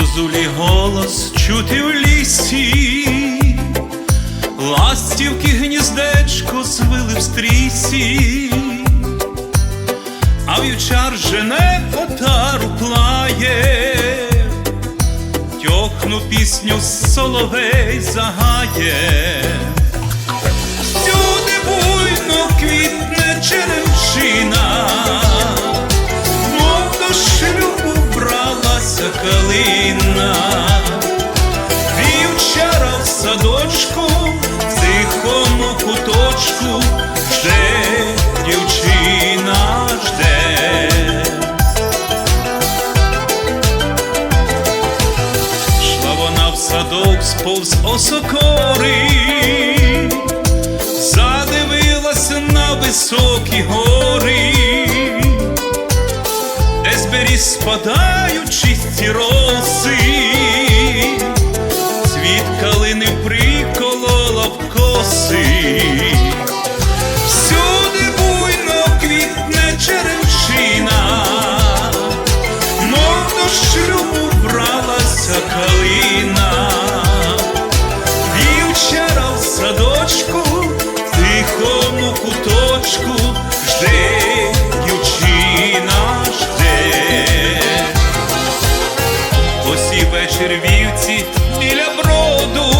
Зозулі голос чути в лісі, ластівки гніздечко звили в стрісі, а вівчар жене отару плає, тьохну пісню соловей загає. Калина, вівчара в садочку, в тихому куточку, жде дівчина жде. Шла вона в садок сповз осокори, задивилася на високі гори, де з беріз спадають чисті роси, цвіт калини приколола в коси. Ось і вечір вівці біля броду,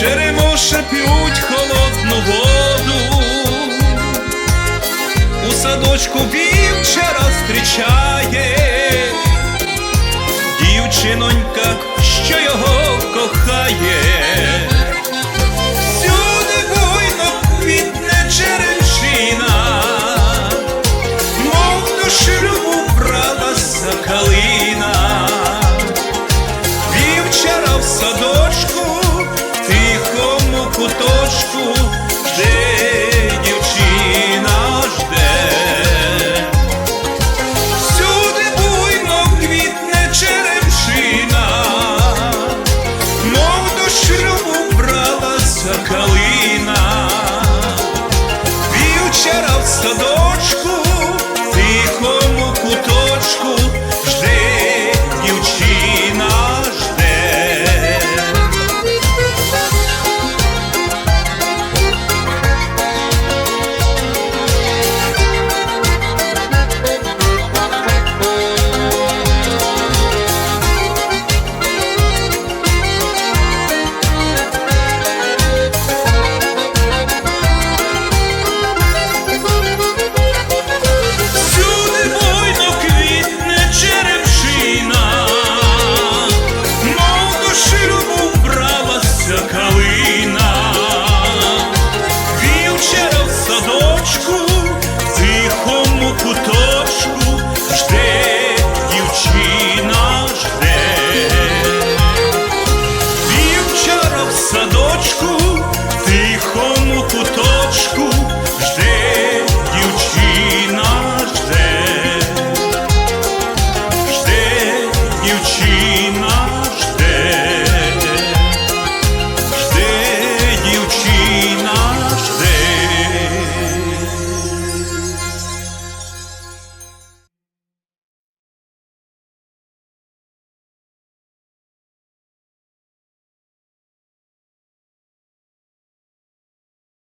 черемоша п'ють холодну воду, у садочку вівчара зустрічає. Дівчинонька, що його кохає. Садочку,